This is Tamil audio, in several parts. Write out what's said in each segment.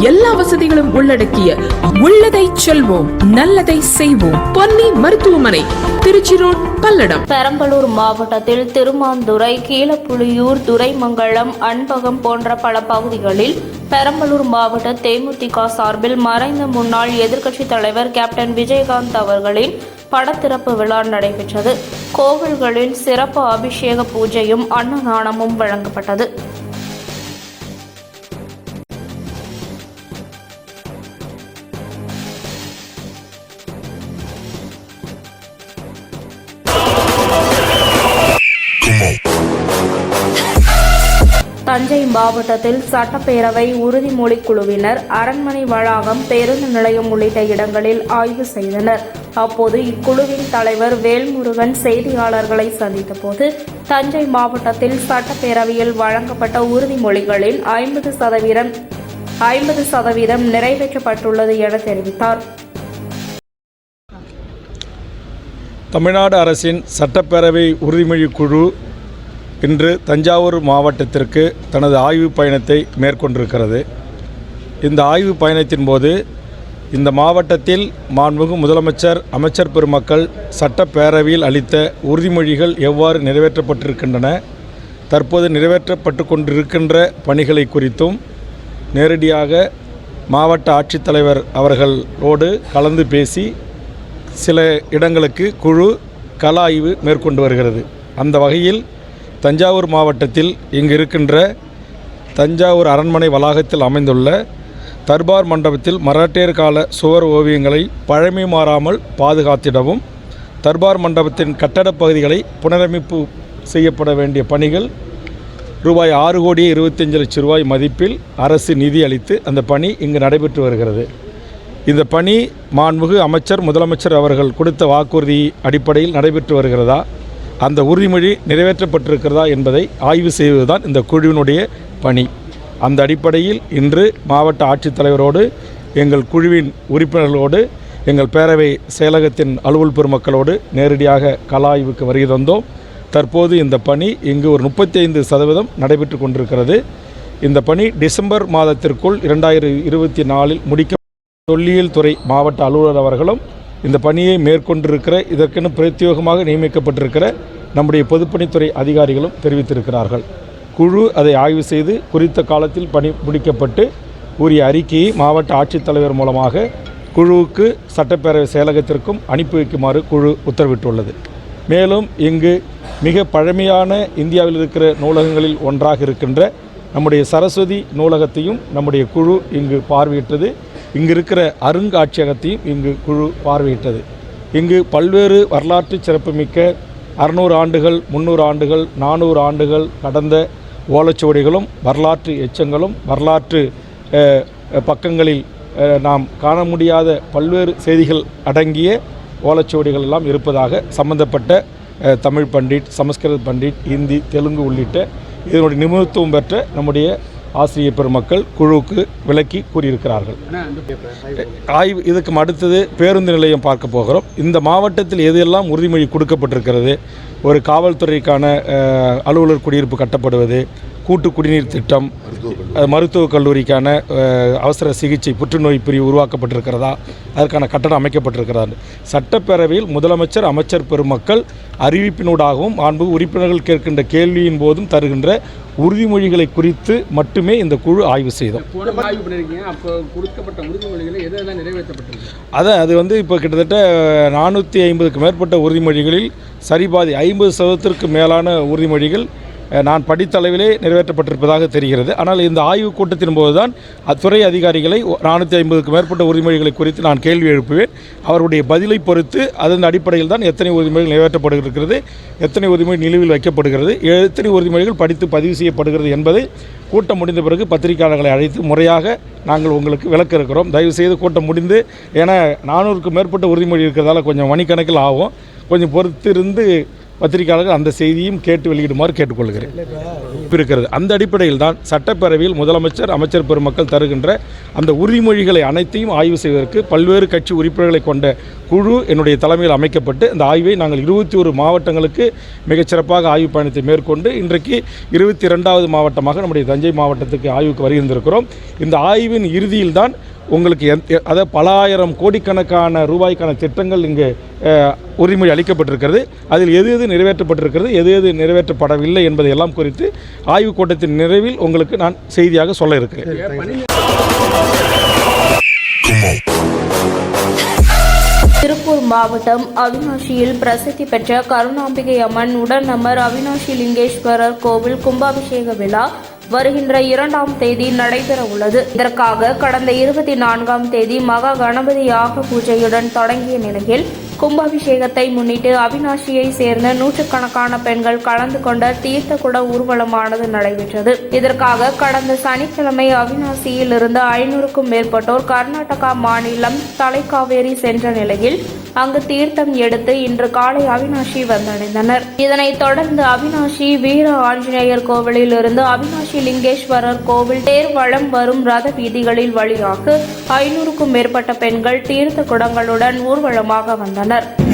எல்லா வசதிகளும் உள்ளடக்கிய உள்ளதை செல்வோம் நல்லதை செய்வோம். பொன்னி மருத்துவமனை திருச்சி ரோட் பல்லடம். பெரம்பலூர் மாவட்டத்தில் திருமாந்துறை கீழப்புலியூர் துரைமங்கலம் அன்பகம் போன்ற பல பகுதிகளில் பெரம்பலூர் மாவட்ட தேமுதிக சார்பில் மறைந்த முன்னாள் எதிர்க்கட்சித் தலைவர் கேப்டன் விஜயகாந்த் அவர்களின் படத்திறப்பு விழா நடைபெற்றது. கோவில்களில் சிறப்பு அபிஷேக பூஜையும் அன்னதானமும் வழங்கப்பட்டது. தஞ்சை மாவட்டத்தில் சட்டப்பேரவை உறுதிமொழி குழுவினர் அரண்மனை வளாகம் பேருந்து நிலையம் உள்ளிட்ட இடங்களில் ஆய்வு செய்தனர். அப்போது இக்குழுவின் தலைவர் வேல்முருகன் செய்தியாளர்களை சந்தித்தபோது தஞ்சை மாவட்டத்தில் சட்டப்பேரவையில் வழங்கப்பட்ட உறுதிமொழிகளில் ஐம்பது சதவீதம் ஐம்பது சதவீதம் நிறைவேற்றப்பட்டுள்ளது என தெரிவித்தார். தமிழ்நாடு அரசின் சட்டப்பேரவை உறுதிமொழி குழு இன்று தஞ்சாவூர் மாவட்டத்திற்கு தனது ஆய்வு பயணத்தை மேற்கொண்டிருக்கிறது. இந்த ஆய்வு பயணத்தின் போது இந்த மாவட்டத்தில் மாண்புமிகு முதலமைச்சர் அமைச்சர் பெருமக்கள் சட்டப்பேரவையில் அளித்த உறுதிமொழிகள் எவ்வாறு நிறைவேற்றப்பட்டிருக்கின்றன தற்போது நிறைவேற்றப்பட்டு கொண்டிருக்கின்ற பணிகளை குறித்தும் நேரடியாக மாவட்ட ஆட்சித்தலைவர் அவர்களோடு கலந்து பேசி சில இடங்களுக்கு குழு கல ஆய்வு மேற்கொண்டு வருகிறது. அந்த வகையில் தஞ்சாவூர் மாவட்டத்தில் இங்கு இருக்கின்ற தஞ்சாவூர் அரண்மனை வளாகத்தில் அமைந்துள்ள தர்பார் மண்டபத்தில் மராட்டியர் கால சுவர் ஓவியங்களை பழமை மாறாமல் பாதுகாத்திடவும் தர்பார் மண்டபத்தின் கட்டடப் பகுதிகளை புனரமைப்பு செய்யப்பட வேண்டிய பணிகள் ரூபாய் ஆறு கோடியே இருபத்தஞ்சு லட்சம் ரூபாய் மதிப்பில் அரசு நிதி அளித்து அந்த பணி இங்கு நடைபெற்று வருகிறது. இந்த பணி மாண்புகு அமைச்சர் முதலமைச்சர் அவர்கள் கொடுத்த வாக்குறுதி அடிப்படையில் நடைபெற்று வருகிறதா? அந்த உறுதிமொழி நிறைவேற்றப்பட்டிருக்கிறதா என்பதை ஆய்வு செய்வதுதான் இந்த குழுவினுடைய பணி. அந்த அடிப்படையில் இன்று மாவட்ட ஆட்சித்தலைவரோடு எங்கள் குழுவின் உறுப்பினர்களோடு எங்கள் பேரவை செயலகத்தின் அலுவல் பெருமக்களோடு நேரடியாக கல ஆய்வுக்கு வருகை தந்தோம். தற்போது இந்த பணி இங்கு ஒரு முப்பத்தி ஐந்து சதவீதம் நடைபெற்று கொண்டிருக்கிறது. இந்த பணி டிசம்பர் மாதத்திற்குள் இரண்டாயிரத்தி இருபத்தி நாலில் முடிக்க தொல்லியல் துறை மாவட்ட அலுவலர் அவர்களும் இந்த பணியை மேற்கொண்டிருக்கிற இதற்கென பிரத்யேகமாக நியமிக்கப்பட்டிருக்கிற நம்முடைய பொதுப்பணித்துறை அதிகாரிகளும் தெரிவித்திருக்கிறார்கள். குழு அதை ஆய்வு செய்து குறித்த காலத்தில் பணி முடிக்கப்பட்டு உரிய அறிக்கையை மாவட்ட ஆட்சித்தலைவர் மூலமாக குழுவுக்கு சட்டப்பேரவை செயலகத்திற்கும் அனுப்பி வைக்குமாறு குழு உத்தரவிட்டுள்ளது. மேலும் இங்கு மிக பழமையான இந்தியாவில் இருக்கிற நூலகங்களில் ஒன்றாக இருக்கின்ற நம்முடைய சரஸ்வதி நூலகத்தையும் நம்முடைய குழு இங்கு பார்வையிட்டது. இங்கு இருக்கிற அருங்காட்சியகத்தையும் இங்கு குழு பார்வையிட்டது. இங்கு பல்வேறு வரலாற்று சிறப்புமிக்க அறுநூறு ஆண்டுகள் முந்நூறு ஆண்டுகள் நானூறு ஆண்டுகள் கடந்த ஓலைச்சுவடிகளும் வரலாற்று எச்சங்களும் வரலாற்று பக்கங்களில் நாம் காண முடியாத பல்வேறு செய்திகள் அடங்கிய ஓலைச்சுவடிகள் எல்லாம் இருப்பதாக சம்பந்தப்பட்ட தமிழ் பண்டிட் சமஸ்கிருத பண்டிட் இந்தி தெலுங்கு உள்ளிட்ட இதனுடைய நிபுணத்துவம் பெற்ற நம்முடைய ஆசிரியர் பெருமக்கள் குழுவுக்கு விளக்கி கூறியிருக்கிறார்கள். ஆய்வு இதுக்கு அடுத்தது பேருந்து நிலையம் பார்க்க போகிறோம். இந்த மாவட்டத்தில் எதெல்லாம் உறுதிமொழி கொடுக்கப்பட்டிருக்கிறது? ஒரு காவல்துறைக்கான அலுவலர் குடியிருப்பு கட்டப்படுவது கூட்டு குடிநீர் திட்டம் மருத்துவக் கல்லூரிக்கான அவசர சிகிச்சை புற்றுநோய் பிரிவு உருவாக்கப்பட்டிருக்கிறதா? அதற்கான கட்டடம் அமைக்கப்பட்டிருக்கிறதா. சட்டப்பேரவையில் முதலமைச்சர் அமைச்சர் பெருமக்கள் அறிவிப்பினூடாகவும் மாண்பு உறுப்பினர்கள் கேட்கின்ற கேள்வியின் போதும் தருகின்ற உறுதிமொழிகளை குறித்து மட்டுமே இந்த குழு ஆய்வு செய்தோம் அதான் அது வந்து இப்போ கிட்டத்தட்ட நானூற்றி ஐம்பதுக்கு மேற்பட்ட உறுதிமொழிகளில் சரிபாதி ஐம்பது சதவீதத்திற்கு மேலான உறுதிமொழிகள் நான் படித்தளவிலே நிறைவேற்றப்பட்டிருப்பதாக தெரிகிறது. ஆனால் இந்த ஆய்வுக் கூட்டத்தின் போதுதான் அத்துறை அதிகாரிகளை நானூற்றி ஐம்பதுக்கு மேற்பட்ட உரிமைகளை குறித்து நான் கேள்வி எழுப்புவேன். அவருடைய பதிலை பொறுத்து அதன் அடிப்படையில் தான் எத்தனை உரிமைகள் நிறைவேற்றப்படுகிறது எத்தனை உரிமைகள் நிலுவில் வைக்கப்படுகிறது எத்தனை உரிமைகள் படித்து பதிவு செய்யப்படுகிறது என்பதை கூட்டம் முடிந்த பிறகு பத்திரிகையாளர்களை அழைத்து முறையாக நாங்கள் உங்களுக்கு விளக்க இருக்கிறோம். தயவுசெய்து கூட்டம் முடிந்து ஏன்னா நானூறுக்கு மேற்பட்ட உறுதிமொழி இருக்கிறதால கொஞ்சம் மணிக்கணக்கில் ஆகும். கொஞ்சம் பொறுத்திருந்து பத்திரிகையாளர்கள் அந்த செய்தியும் கேட்டு வெளியிடுமாறு கேட்டுக்கொள்கிறேன். இருக்கிறது அந்த அடிப்படையில் தான் சட்டப்பேரவையில் முதலமைச்சர் அமைச்சர் பெருமக்கள் தருகின்ற அந்த உறுதிமொழிகளை அனைத்தையும் ஆய்வு செய்வதற்கு பல்வேறு கட்சி உறுப்பினர்களை கொண்ட குழு என்னுடைய தலைமையில் அமைக்கப்பட்டு இந்த ஆய்வை நாங்கள் இருபத்தி ஒரு மாவட்டங்களுக்கு மிகச்சிறப்பாக ஆய்வு பயணத்தை மேற்கொண்டு இன்றைக்கு இருபத்தி ரெண்டாவது மாவட்டமாக நம்முடைய தஞ்சை மாவட்டத்துக்கு ஆய்வுக்கு வருகின்றிருக்கிறோம். இந்த ஆய்வின் இறுதியில் தான் உங்களுக்கு எந்த அதாவது பல ஆயிரம் கோடிக்கணக்கான ரூபாய்க்கான திட்டங்கள் இங்கு உரிமை அளிக்கப்பட்டிருக்கிறது. அதில் எது எது நிறைவேற்றப்பட்டிருக்கிறது எது எது நிறைவேற்றப்படவில்லை என்பதை எல்லாம் குறித்து ஆய்வுக் கூட்டத்தின் நிறைவில் உங்களுக்கு நான் செய்தியாக சொல்ல இருக்கிறேன். மாவட்டம் அவினாஷியில் பிரசித்தி பெற்ற கருணாம்பிகை அம்மன் உடனமர் அவினாஷி லிங்கேஸ்வரர் கோவில் கும்பாபிஷேக விழா வருகின்ற இரண்டாம் தேதி நடைபெற உள்ளது. இதற்காக கடந்த இருபத்தி நான்காம் தேதி மகா கணபதி யாக பூஜையுடன் தொடங்கிய நிலையில் கும்பாபிஷேகத்தை முன்னிட்டு அவினாஷியை சேர்ந்த நூற்றுக்கணக்கான பெண்கள் கலந்து கொண்ட தீர்த்த குட ஊர்வலமானது நடைபெற்றது. இதற்காக கடந்த சனிக்கிழமை அவினாசியில் இருந்து ஐநூறுக்கும் மேற்பட்டோர் கர்நாடகா மாநிலம் தலைக்காவேரி சென்ற நிலையில் அங்கு தீர்த்தம் எடுத்து இன்று காலை அவினாஷி வந்தடைந்தனர். இதனைத் தொடர்ந்து அவினாஷி வீர ஆஞ்சநேயர் கோவிலில் இருந்து அவினாஷி லிங்கேஸ்வரர் கோவில் தேர் வளம் வரும் ரத வீதிகளில் வழியாக ஐநூறுக்கும் மேற்பட்ட பெண்கள் தீர்த்த குடங்களுடன் ஊர்வலமாக வந்தனர். கொண்டாடினர்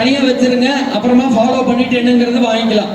தனியாக வச்சிருங்க அப்புறமா ஃபாலோ பண்ணிட்டு என்னங்கிறது வாங்கிக்கலாம்.